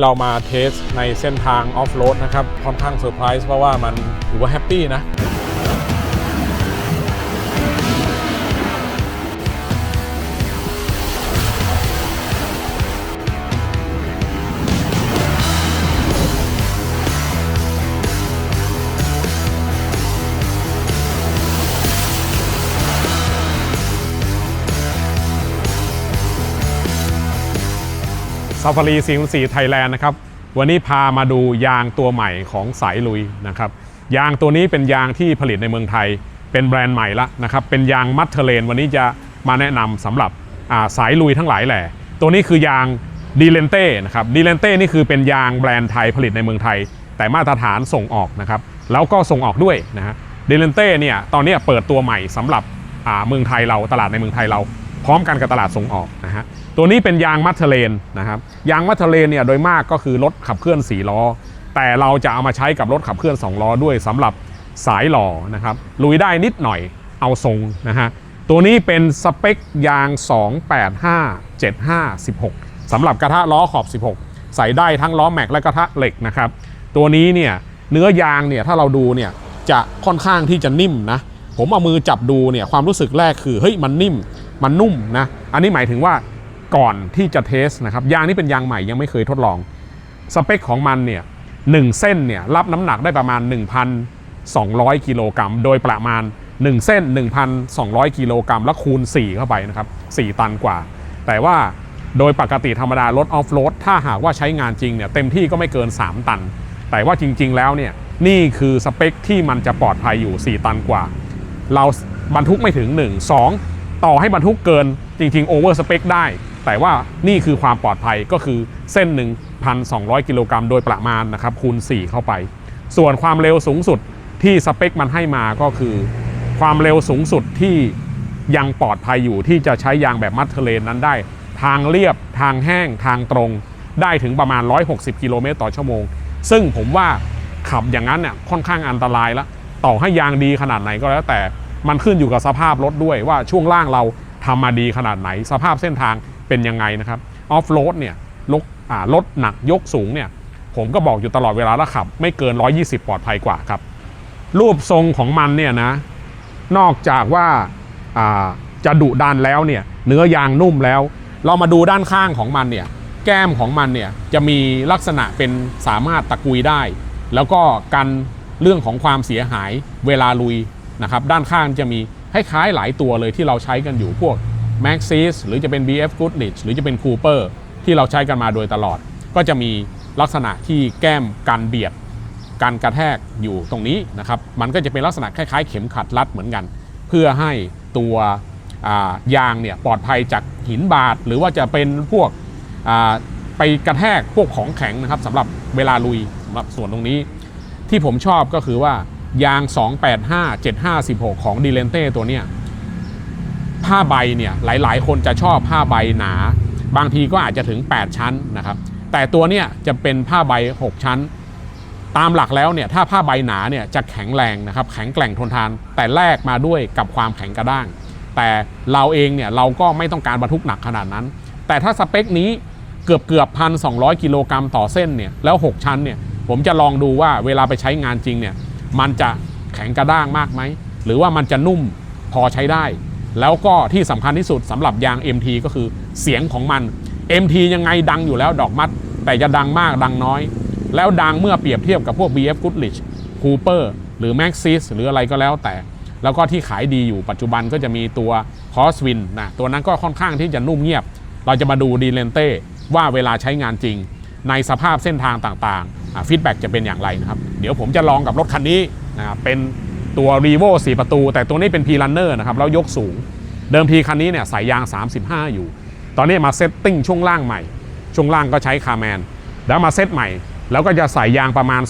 เรามาเทสในเส้นทางออฟโรดนะครับ ค่อนข้างเซอร์ไพรส์เพราะว่ามันถือว่าแฮปปี้นะ ซาฟารี404ไทยแลนด์นะครับ วันนี้พามาดูยางตัวใหม่ของสายลุยนะครับ ยางตัวนี้เป็นยางที่ผลิตในเมืองไทย เป็นแบรนด์ใหม่ละนะครับ เป็นยางมัตเทเลน วันนี้จะมาแนะนำสำหรับาสายลุยทั้งหลายแหล่ ตัวนี้คือยางดีเลนเต้นะครับดีเลนเต้นี่คือเป็นยางแบรนด์ไทยผลิตในเมืองไทย แต่มาตรฐานส่งออกนะครับ แล้วก็ส่งออกด้วยนะฮะดีเลนเต้เนี่ย ตอนนี้เปิดตัวใหม่สำหรับเมืองไทยเรา ตลาดในเมืองไทยเรา พร้อมกันกับตลาดส่งออกนะฮะ ตัวนี้เป็นยางมัทเทเลนนะครับยางมัทเทเลนเนี่ยโดยมากก็คือรถขับเคลื่อน4ล้อ แต่เราจะเอามาใช้กับรถขับเคลื่อน2ล้อด้วยสำหรับสายหล่อนะครับลุยได้นิดหน่อยเอาทรงนะฮะตัวนี้เป็นสเปคยาง 285 75 16สำหรับกระทะล้อขอบ 16 ใส่ได้ทั้งล้อแม็กและกระทะเหล็กนะครับตัวนี้เนี่ยเนื้อยางเนี่ยถ้าเราดูเนี่ยจะค่อนข้างที่จะนิ่มนะผมเอามือจับดูเนี่ยความรู้สึกแรกคือเฮ้ยมันนิ่มมันนุ่มนะอันนี้หมายถึงว่า ก่อนที่จะเทสนะครับยางนี่เป็นยางใหม่ยังไม่เคยทดลอง สเปคของมันเนี่ยหนึ่งเส้นเนี่ยรับน้ำหนักได้ประมาณ 1,200 กิโลกรัม โดยประมาณ 1 เส้น 1,200 กิโลกรัมแล้วคูณ 4 เข้าไปนะครับ 4 ตันกว่า แต่ว่าโดยปกติธรรมดารถออฟโรดถ้าหากว่าใช้งานจริงเนี่ยเต็มที่ก็ไม่เกิน 3 ตัน แต่ว่าจริง ๆ แล้วเนี่ยนี่คือสเปคที่มันจะปลอดภัยอยู่ 4 ตันกว่า เราบรรทุกไม่ถึง 1 2 ต่อให้บรรทุกเกินจริง ๆ โอเวอร์สเปคได้ แต่ว่านี่คือความปลอดภัยก็คือเส้นหนึ่ง1,200 กิโลกรัมโดยประมาณนะครับคูณ 4 เข้าไป ส่วนความเร็วสูงสุดที่สเปคมันให้มาก็คือ ความเร็วสูงสุดที่ยังปลอดภัยอยู่ที่จะใช้ยางแบบมัดเทเลนนั้นได้ ทางเรียบทางแห้งทางตรง ได้ถึงประมาณ 160 กิโลเมตรต่อชั่วโมง ซึ่งผมว่าขับอย่างนั้นเนี่ยค่อนข้างอันตรายละต่อให้ยางดีขนาดไหนก็แล้วแต่มันขึ้นอยู่กับสภาพรถด้วยว่าช่วงล่างเราทำมาดีขนาดไหน สภาพเส้นทาง เป็นยังไงนะครับออฟโรดเนี่ยลกอ่ารถหนักยกสูงเนี่ยผมก็บอกอยู่ตลอดเวลาแล้วขับ ไม่เกิน 120 ปลอดภัยกว่าครับ รูปทรงของมันเนี่ยนะนอกจากว่าอ่าจะดุดันแล้วเนี่ยเนื้อยางนุ่มแล้ว เรามาดูด้านข้างของมันเนี่ยแก้มของมันเนี่ยจะมีลักษณะเป็นสามารถตะกุยได้ แล้วก็กันเรื่องของความเสียหายเวลาลุยนะครับด้านข้างจะมีคล้ายๆหลายตัวเลยที่เราใช้กันอยู่พวก Maxis หรือจะเป็น BF Goodrich หรือจะเป็น Cooper ที่เราใช้กันมาโดยตลอด ก็จะมีลักษณะที่แก้มกันเบียดการกระแทกอยู่ตรงนี้นะครับมันก็จะเป็นลักษณะคล้ายๆ เข็มขัดรัดเหมือนกัน เพื่อให้ตัวายางเนี่ยปลอดภัยจากหินบาดหรือว่าจะเป็นพวกไปกระแทกพวกของแข็งนะครับสำหรับเวลาลุยสำหรับส่วนตรงนี้ ที่ผมชอบก็คือว่ายาง 285 7516 ของดีเลนเต้ตัวเนี้ย ผ้าใบเนี่ยหลายๆ คนจะชอบผ้าใบหนา บางทีก็อาจจะถึง 8 ชั้นนะครับ แต่ตัวเนี้ยจะเป็นผ้าใบ 6 ชั้น ตามหลักแล้วเนี่ยถ้าผ้าใบหนาเนี่ยจะแข็งแรงนะครับแข็งแกร่งทนทาน แต่แลกมาด้วยกับความแข็งกระด้าง แต่เราเองเนี่ยเราก็ไม่ต้องการบรรทุกหนักขนาดนั้น แต่ถ้าสเปคนี้เกือบเกือบพันสองกิโลกรัมต่อเส้นเนี่ยแล้ว 6 ชั้นเนี่ยผมจะลองดูว่าเวลาไปใช้งานจริงเนี่ยมันจะแข็งกระด้างมากไหมหรือว่ามันจะนุ่มพอใช้ได้ แล้วก็ที่สำคัญที่สุดสำหรับยาง MT ก็คือเสียงของมัน MT ยังไงดังอยู่แล้วดอกมัด แต่จะดังมากดังน้อย แล้วดังเมื่อเปรียบเทียบกับพวก BF Goodrich Cooper หรือ Maxxis หรืออะไรก็แล้วแต่ แล้วก็ที่ขายดีอยู่ปัจจุบันก็จะมีตัว Crosswind นะตัวนั้นก็ค่อนข้างที่จะนุ่มเงียบ เราจะมาดูดีเลนเต้ว่าเวลาใช้งานจริง ในสภาพเส้นทางต่างๆฟีดแบ็กจะเป็นอย่างไรนะครับ เดี๋ยวผมจะลองกับรถคันนี้นะครับเป็น ตัว r e v o 4 ประตู แต่ตัวนี้เป็น P Runner นะครับแล้วยกสูง เดิมทีคันนี้เนี่ยใส่ยาง 35 อยู่ ตอนนี้มาเซตติ้งช่วงล่างใหม่ ช่วงล่างก็ใช้คาร์แมน แล้วมาเซตใหม่ แล้วก็จะใส่ยางประมาณ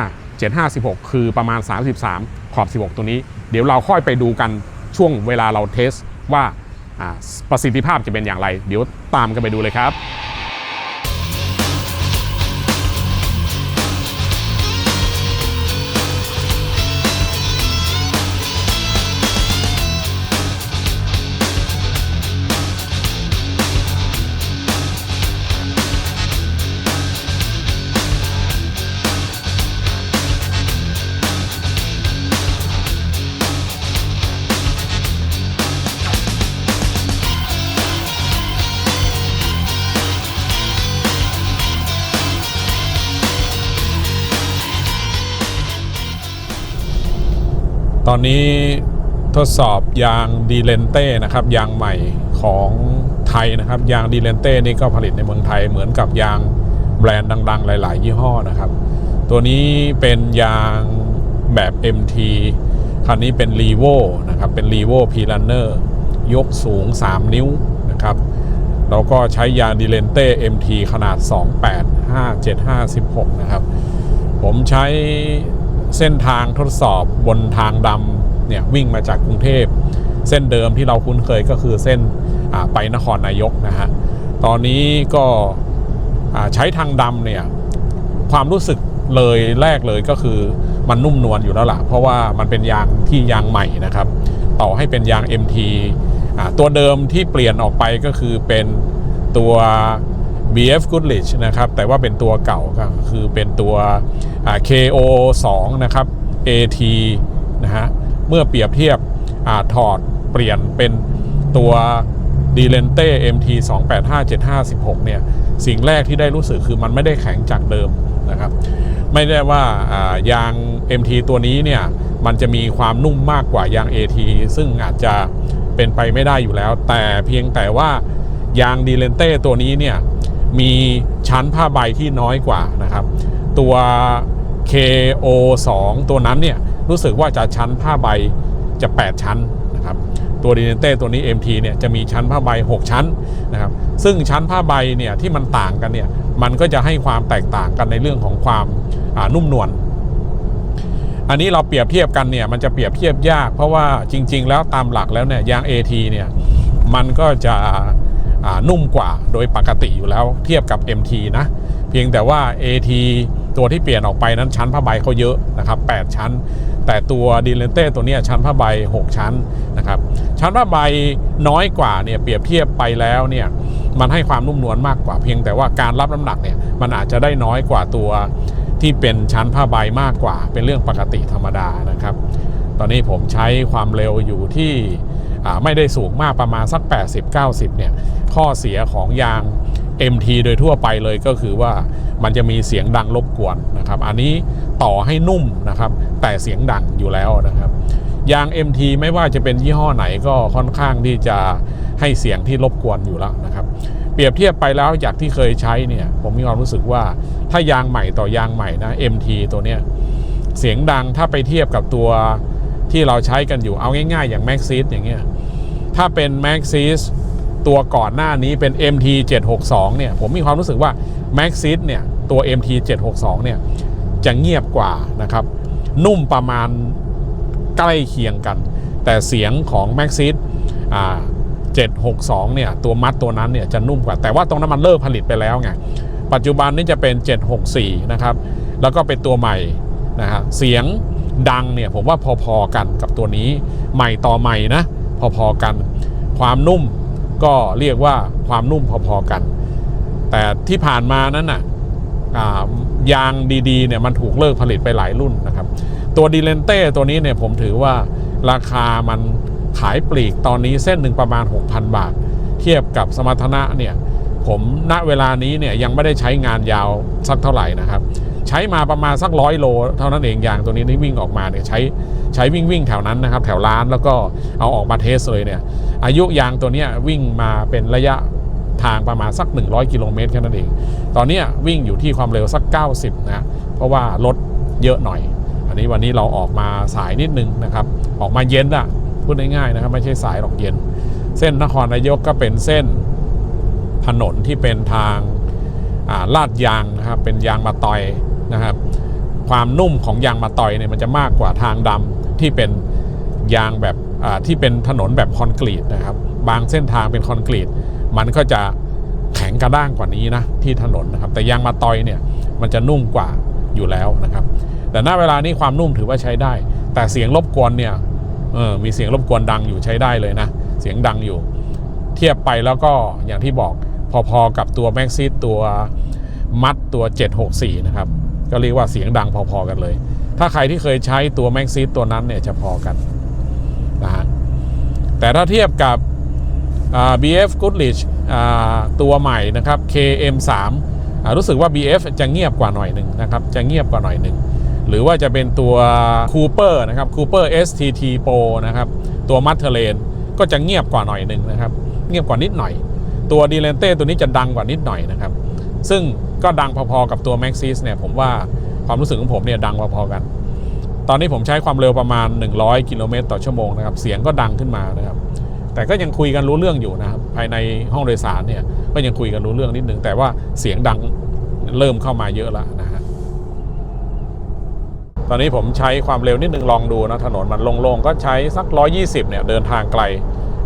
285 756 คือประมาณ 33 ขอบ 16 ตัวนี้ เดี๋ยวเราค่อยไปดูกันช่วงเวลาเราเทสว่าประสิทธิภาพจะเป็นอย่างไร เดี๋ยวตามกันไปดูเลยครับ ตอนนี้ทดสอบยางดีเลนเต้นะครับ ยางใหม่ของไทยนะครับ ยางดีเลนเต้นี่ก็ผลิตในเมืองไทยเหมือนกับยางแบรนด์ดัง ๆ หลาย ๆ ยี่ห้อนะครับ ตัวนี้เป็นยางแบบ MT คันนี้เป็น r e v o นะครับ เป็น r e v o P Runner ยกสูง 3 นิ้วนะครับแล้วก็ใช้ยางดีเลนเต้ MT ขนาด 28 57 56นะครับ ผมใช้ เส้นทางทดสอบบนทางดำเนี่ยวิ่งมาจากกรุงเทพ เส้นเดิมที่เราคุ้นเคยก็คือเส้นไปนครนายกนะฮะตอนนี้ก็ใช้ทางดำเนี่ยความรู้สึกเลยแรกเลยก็คือมันนุ่มนวลอยู่แล้วล่ะ เพราะว่ามันเป็นยางที่ยางใหม่นะครับ ต่อให้เป็นยาง MT ตัวเดิมที่เปลี่ยนออกไปก็คือเป็นตัว BF Goodrich นะครับแต่ว่าเป็นตัวเก่าก็คือเป็นตัว KO 2นะครับ AT นะฮะเมื่อเปรียบเทียบอถอดเปลี่ยนเป็นตัว d e l e n t e MT 285756เนี่ยสิ่งแรกที่ได้รู้สึกคือมันไม่ได้แข็งจากเดิมนะครับ ไม่ได้ว่าอ่ายาง MT ตัวนี้เนี่ยมันจะมีความนุ่มมากกว่ายาง AT ซึ่งอาจจะเป็นไปไม่ได้อยู่แล้ว แต่เพียงแต่ว่ายางดีเลนเต้ตัวนี้เนี่ย มีชั้นผ้าใบที่น้อยกว่านะครับ ตัว KO 2 ตัวนั้นเนี่ยรู้สึกว่าจะชั้นผ้าใบจะ 8 ชั้นนะครับตัวดีเนเต้ตัวนี้ MT เนี่ยจะมีชั้นผ้าใบ 6 ชั้นนะครับซึ่งชั้นผ้าใบเนี่ยที่มันต่างกันเนี่ยมันก็จะให้ความแตกต่างกันในเรื่องของความนุ่มนวลอันนี้เราเปรียบเทียบกันเนี่ยมันจะเปรียบเทียบยาก เพราะว่าจริง ๆ แล้วตามหลักแล้วเนี่ยยาง AT เนี่ยมันก็จะ นุ่มกว่าโดยปกติอยู่แล้วเทียบกับ MT นะ เพียงแต่ว่า AT ตัวที่เปลี่ยนออกไปนั้นชั้นผ้าใบเขาเยอะนะครับ 8 ชั้น แต่ตัวดีเลนเต้ตัวนี้ชั้นผ้าใบ 6 ชั้นนะครับ ชั้นผ้าใบน้อยกว่าเนี่ยเปรียบเทียบไปแล้วเนี่ยมันให้ความนุ่มนวลมากกว่า เพียงแต่ว่าการรับน้ำหนักเนี่ยมันอาจจะได้น้อยกว่าตัวที่เป็นชั้นผ้าใบมากกว่า เป็นเรื่องปกติธรรมดานะครับ ตอนนี้ผมใช้ความเร็วอยู่ที่ ไม่ได้สูงมากประมาณสัก 80-90 เนี่ย ข้อเสียของยาง MT โดยทั่วไปเลยก็คือว่ามันจะมีเสียงดังรบกวนนะครับ อันนี้ต่อให้นุ่มนะครับ แต่เสียงดังอยู่แล้วนะครับ ยาง MT ไม่ว่าจะเป็นยี่ห้อไหนก็ค่อนข้างที่จะให้เสียงที่รบกวนอยู่แล้วนะครับ เปรียบเทียบไปแล้วจากที่เคยใช้เนี่ย ผมมีความรู้สึกว่าถ้ายางใหม่ต่อยางใหม่นะ MT ตัวเนี้ยเสียงดังถ้าไปเทียบกับตัวที่เราใช้กันอยู่เอาง่าย ๆ อย่าง Maxis อย่างเงี้ย ถ้าเป็น Maxis ตัวก่อนหน้านี้เป็น MT 762เนี่ยผมมีความรู้สึกว่า Maxis เนี่ยตัว MT 762เนี่ยจะเงียบกว่านะครับ นุ่มประมาณใกล้เคียงกัน แต่เสียงของ Maxis อ่า762เนี่ยตัวมัดตัวนั้นเนี่ยจะนุ่มกว่า แต่ว่าตรงนั้นมันเลิกผลิตไปแล้วไงปัจจุบันนี้จะเป็น 764 นะครับ แล้วก็เป็นตัวใหม่นะฮะเสียงดังเนี่ยผมว่าพอๆกันกับตัวนี้ใหม่ต่อใหม่นะ พอๆกัน ความนุ่มก็เรียกว่าความนุ่มพอๆกัน แต่ที่ผ่านมานั้นน่ะยางดีๆเนี่ยมันถูกเลิกผลิตไปหลายรุ่นนะครับ ตัวดีเลนเต้ตัวนี้เนี่ยผมถือว่าราคามันขายปลีกตอนนี้เส้นหนึ่งประมาณ 6,000 บาท เทียบกับสมรรถนะเนี่ยผมณเวลานี้เนี่ยยังไม่ได้ใช้งานยาวสักเท่าไหร่นะครับ ใช้มาประมาณสักร้อยโล เท่านั้นเองยางตัวนี้ที่วิ่งออกมาเนี่ยใช้ ใช้วิ่งวิ่งแถวนั้นนะครับ แถวร้านแล้วก็เอาออกมาเทสเลยเนี่ย อายุยางตัวนี้วิ่งมาเป็นระยะทางประมาณสัก 100 กิโลเมตรแค่นั้นเอง ตอนนี้วิ่งอยู่ที่ความเร็วสัก 90 นะ เพราะว่ารถเยอะหน่อย อันนี้วันนี้เราออกมาสายนิดนึงนะครับ ออกมาเย็นอะพูดง่ายๆนะครับ ไม่ใช่สายหรอกเย็น เส้นนครนายกก็เป็นเส้นถนนที่เป็นทางาลาดยางนะครับ เป็นยางมาตอยนะครับ ความนุ่มของยางมาตอยเนี่ยมันจะมากกว่าทางดำ ที่เป็นยางแบบที่เป็นถนนแบบคอนกรีตนะครับ บางเส้นทางเป็นคอนกรีต มันก็จะแข็งกระด้างกว่านี้นะที่ถนนนะครับ แต่ยางมาตอยเนี่ยมันจะนุ่มกว่าอยู่แล้วนะครับ แต่ณเวลานี้ความนุ่มถือว่าใช้ได้ แต่เสียงรบกวนเนี่ยเออมีเสียงรบกวนดังอยู่ใช้ได้เลยนะ เสียงดังอยู่ เทียบไปแล้วก็อย่างที่บอกพอๆกับตัว m a x ซิตัวมัดตัว 764 นะครับ ก็เรียกว่าเสียงดังพอๆกันเลย ถ้าใครที่เคยใช้ตัว m a x ซิตัวนั้นเนี่ยจะพอกันนะฮะแต่ถ้าเทียบกับ BF Goodrich ตัวใหม่นะครับ KM3 อ่ารู้สึกว่า BF จะเงียบกว่าหน่อยหนึ่งนะครับ จะเงียบกว่าหน่อยหนึ่ง หรือว่าจะเป็นตัว Cooper นะครับ Cooper STT Pro นะครับ ตัวมั t เทเลนก็จะเงียบกว่าหน่อยหนึ่งนะครับ เงียบกว่านิดหน่อย ตัวดีเลนเต้ตัวนี้จะดังกว่านิดหน่อยนะครับ ซึ่งก็ดังพอๆกับตัว Maxis เนี่ยผมว่า ความรู้สึกของผมเนี่ยดังพอๆกัน ตอนนี้ผมใช้ความเร็วประมาณ 100 กิโลเมตรต่อชั่วโมงนะครับ เสียงก็ดังขึ้นมานะครับ แต่ก็ยังคุยกันรู้เรื่องอยู่นะครับ ภายในห้องโดยสารเนี่ย ก็ยังคุยกันรู้เรื่องนิดนึง แต่ว่าเสียงดังเริ่มเข้ามาเยอะแล้วนะฮะ ตอนนี้ผมใช้ความเร็วนิดนึงลองดูนะ ถนนมันโล่งๆ ก็ใช้สัก 120 เนี่ยเดินทางไกล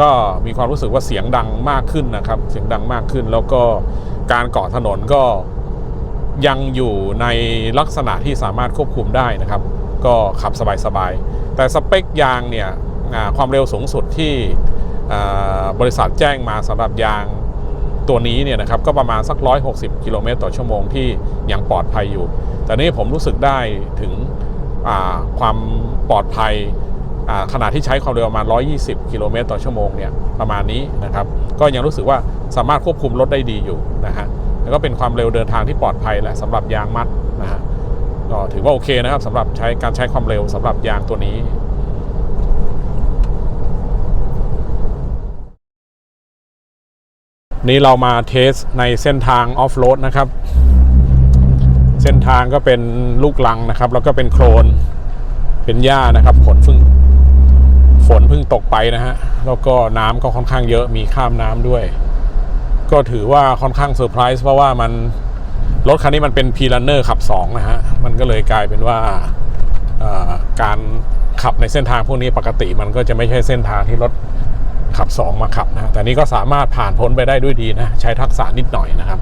ก็มีความรู้สึกว่าเสียงดังมากขึ้นนะครับ เสียงดังมากขึ้น แล้วก็การเกาะถนนก็ ยังอยู่ในลักษณะที่สามารถควบคุมได้นะครับ ก็ขับสบายๆ แต่สเปคยางเนี่ยความเร็วสูงสุดที่บริษัทแจ้งมาสำหรับยางตัวนี้เนี่ยนะครับก็ประมาณสัก 160 กิโลเมตรต่อชั่วโมงที่ยังปลอดภัยอยู่ แต่นี่ผมรู้สึกได้ถึงความปลอดภัยอ่าขณะที่ใช้ความเร็วประมาณ 120 กิโลเมตรต่อชั่วโมงเนี่ยประมาณนี้นะครับ ก็ยังรู้สึกว่าสามารถควบคุมรถได้ดีอยู่นะฮะ แล้วก็เป็นความเร็วเดินทางที่ปลอดภัยแหละสำหรับยางมัดนะฮะก็ถือว่าโอเคนะครับสำหรับใช้การใช้ความเร็วสำหรับยางตัวนี้นี่เรามาเทสในเส้นทางออฟโรดนะครับ เส้นทางก็เป็นลูกลังนะครับ แล้วก็เป็นโคลน เป็นหญ้านะครับฝนเพิ่งฝนเพิ่งตกไปนะฮะ แล้วก็น้ำก็ค่อนข้างเยอะมีข้ามน้ำด้วย ก็ถือว่าค่อนข้างเซอร์ไพรส์เพราะว่ามันรถคันนี้มันเป็นพีลันเนอร์ขับ 2 นะฮะ มันก็เลยกลายเป็นว่าการขับในเส้นทางพวกนี้ปกติมันก็จะไม่ใช่เส้นทางที่รถขับ 2 มาขับนะ แต่นี้ก็สามารถผ่านพ้นไปได้ด้วยดีนะ ใช้ทักษะนิดหน่อยนะครับ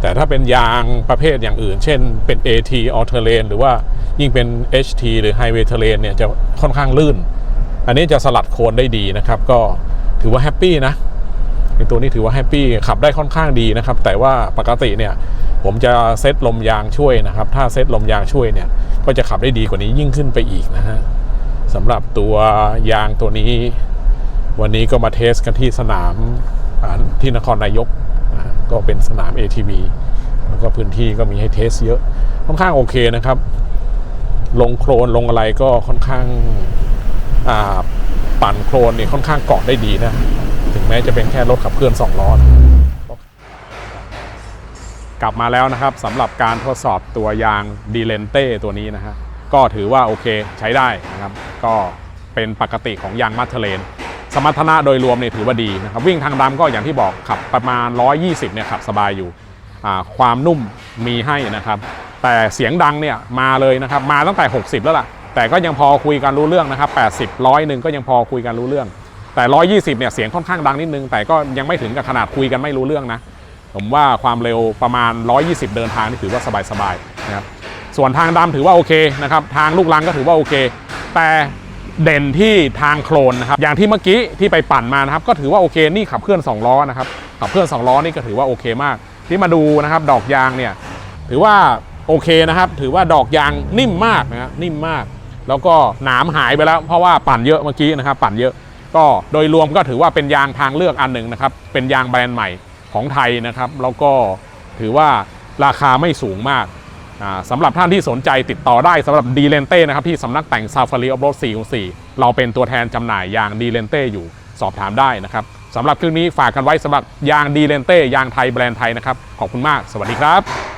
แต่ถ้าเป็นยางประเภทอย่างอื่น เช่นเป็น AT All Terrain หรือว่ายิ่งเป็น HT หรือ Highway Terrain เนี่ยจะค่อนข้างลื่น อันนี้จะสลัดโคนได้ดีนะครับ ก็ถือว่าแฮปปี้นะ ในตัวนี้ถือว่าแฮปปี้ขับได้ค่อนข้างดีนะครับ แต่ว่าปกติเนี่ยผมจะเซตลมยางช่วยนะครับ ถ้าเซตลมยางช่วยเนี่ยก็จะขับได้ดีกว่านี้ยิ่งขึ้นไปอีกนะฮะสำหรับตัวยางตัวนี้ วันนี้ก็มาเทสกันที่สนามที่นครนายกนะก็เป็นสนาม ATV แล้วก็พื้นที่ก็มีให้เทสเยอะค่อนข้างโอเคนะครับ ลงโครนลงอะไรก็ค่อนข้างอ่าปั่นโครนเนี่ยค่อนข้างเกาะได้ดีนะ ถึงแม้จะเป็นแค่รถขับเคลื่อน2ล้อนกลับมาแล้วนะครับสำหรับการทดสอบตัวยางดีเลนเต้ตัวนี้นะฮะก็ถือว่าโอเคใช้ได้นะครับ ก็เป็นปกติของยางมัทเทเลน สมรรถนะโดยรวมเนี่ยถือว่าดีนะครับ วิ่งทางดำก็อย่างที่บอกขับประมาณ 120เนี่ยขับสบายอยู่ ความนุ่มมีให้นะครับ แต่เสียงดังเนี่ยมาเลยนะครับ มาตั้งแต่ 60 แล้วล่ะ แต่ก็ยังพอคุยกันรู้เรื่องนะครับ 80ร้อยหนึ่งก็ยังพอคุยกันรู้เรื่อง แต่ 120 เนี่ยเสียงค่อนข้างดังนิดนึง แต่ก็ยังไม่ถึงกับขนาดคุยกันไม่รู้เรื่องนะ ผมว่าความเร็วประมาณ 120 เดินทางนี่ถือว่าสบายๆนะครับส่วนทางดำถือว่าโอเคนะครับทางลูกลังก็ถือว่าโอเค แต่เด่นที่ทางโคลนนะครับอย่างที่เมื่อกี้ที่ไปปั่นมานะครับก็ถือว่าโอเคนี่ขับเคลื่อน2ล้อนะครับขับเคลื่อน2ล้อนี่ก็ถือว่าโอเคมาก ที่มาดูนะครับดอกยางเนี่ยถือว่าโอเคนะครับถือว่าดอกยางนิ่มมากนะฮะนิ่มมาก แล้วก็หนามหายไปแล้วเพราะว่าปั่นเยอะเมื่อกี้นะครับปั่นเยอะ ก็โดยรวมก็ถือว่าเป็นยางทางเลือกอันหนึ่งนะครับ เป็นยางแบรนด์ใหม่ของไทยนะครับ แล้วก็ถือว่าราคาไม่สูงมากสำหรับท่านที่สนใจติดต่อได้สำหรับดีเลนเต้นะครับ ที่สำนักแต่งซาฟารีออฟโรด404 เราเป็นตัวแทนจำหน่ายยางดีเลนเต้อยู่สอบถามได้นะครับสำหรับคลิปนี้ฝากกันไว้สำหรับยางดีเลนเต้ยางไทยแบรนด์ไทยนะครับ ขอบคุณมาก สวัสดีครับ